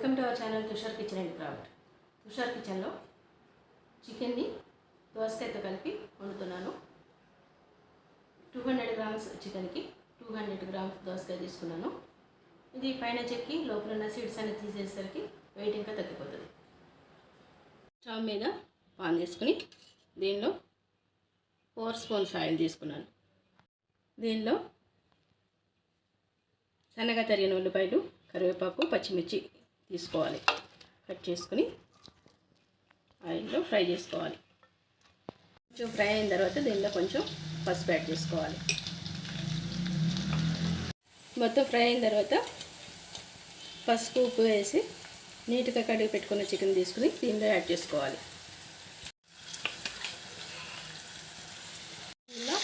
Welcome to our channel Tushar kitchen and craft. Tushar కిచెన్లో చికెన్ని దోసకాయతో కలిపి వండుతున్నాను. టూ హండ్రెడ్ గ్రామ్స్ చికెన్కి టూ హండ్రెడ్ గ్రామ్స్ దోసకాయ తీసుకున్నాను. ఇది పైన చెక్కి లోపల ఉన్న సీడ్స్ అన్ని తీసేసరికి వెయిట్ ఇంకా తగ్గిపోతుంది. స్టవ్ మీద పాన్ తీసుకుని దీనిలో ఫోర్ స్పూన్స్ ఆయిల్ తీసుకున్నాను. దీనిలో సన్నగా తరిగిన ఉల్లిపాయలు కరివేపాకు పచ్చిమిర్చి తీసుకోవాలి. కట్ చేసుకుని ఆయిల్లో ఫ్రై చేసుకోవాలి. కొంచెం ఫ్రై అయిన తర్వాత దీనిలో కొంచెం పసుపు యాడ్ చేసుకోవాలి. మొత్తం ఫ్రై అయిన తర్వాత పసుపు ఉప్పు వేసి నీట్గా కడిగి పెట్టుకున్న చికెన్ తీసుకుని దీనిలో యాడ్ చేసుకోవాలి. దీనిలో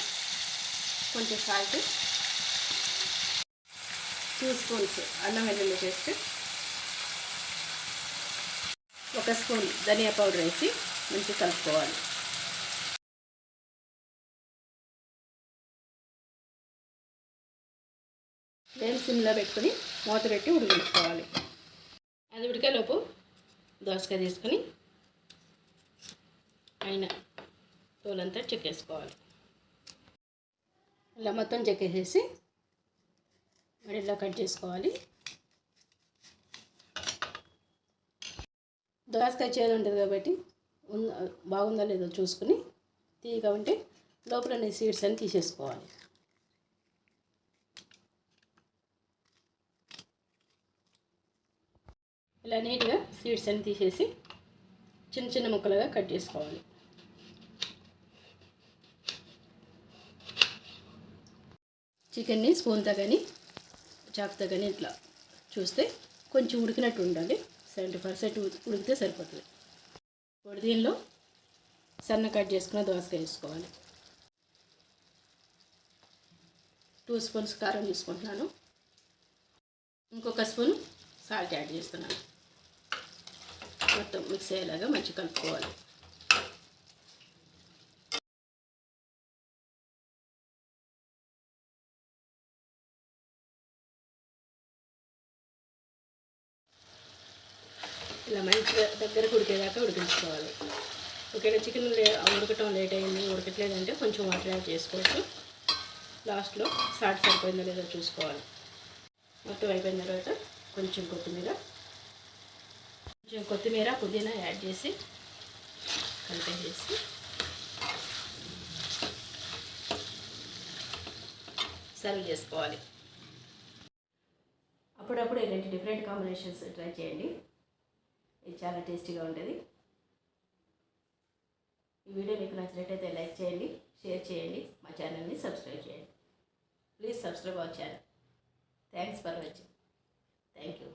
కొంచెం సాల్ట్ టూ స్పూన్స్ అల్లం వెల్లుల్లి పేస్ట్ ఒక స్పూన్ ధనియా పౌడర్ వేసి మంచిగా కలుపుకోవాలి. వేలు సిమ్లో పెట్టుకుని మూత పెట్టి ఉడికించుకోవాలి. అది ఉడికేలోపు దోసకాయ తీసుకొని అయిన తోలంతా చెక్కేసుకోవాలి. ఇలా మొత్తం చెక్కేసేసి మడిలో కట్ చేసుకోవాలి. దోసకాయ చేదు ఉంటుంది కాబట్టి బాగుందా లేదో చూసుకుని తీయగా ఉంటే లోపల సీడ్స్ అని తీసేసుకోవాలి. ఇలా నీట్గా సీడ్స్ అని తీసేసి చిన్న చిన్న ముక్కలుగా కట్ చేసుకోవాలి. చికెన్ని స్పూన్తో కానీ చాకుతో కానీ ఇట్లా చూస్తే కొంచెం ఉడికినట్టు ఉండాలి. సెవెంటీ పర్సెంట్ ఉడికితే సరిపోతుంది. ఇప్పుడు దీనిలో సన్న కట్ చేసుకున్న దోసకాయ వేసుకోవాలి. టూ స్పూన్స్ కారం తీసుకుంటున్నాను. ఇంకొక స్పూన్ సాల్ట్ యాడ్ చేస్తున్నాను. మొత్తం మిక్స్ అయ్యేలాగా మంచిగా కలుపుకోవాలి. ఇలా మంచిగా దగ్గర ఉడికేదాకా ఉడికించుకోవాలి. ఒకవేళ చికెన్ లే ఉడకటం లేట్ అయింది. ఉడకట్లేదంటే కొంచెం వాటర్ యాడ్ చేసుకోవచ్చు. లాస్ట్లో సాట్ సరిపోయిందో లేదో చూసుకోవాలి. మొత్తం అయిపోయిన తర్వాత కొంచెం కొత్తిమీర. కొంచెం కొత్తిమీర పుదీనా యాడ్ చేసి కలిపేసేసి సర్వ్ చేసుకోవాలి. అప్పుడప్పుడు ఇలాంటి డిఫరెంట్ కాంబినేషన్స్ ట్రై చేయండి. ఇది చాలా టేస్టీగా ఉంటుంది ఈ వీడియో మీకు నచ్చినట్టయితే లైక్ చేయండి షేర్ చేయండి మా ఛానల్ని సబ్స్క్రైబ్ చేయండి. Please subscribe our channel thanks for watching thank you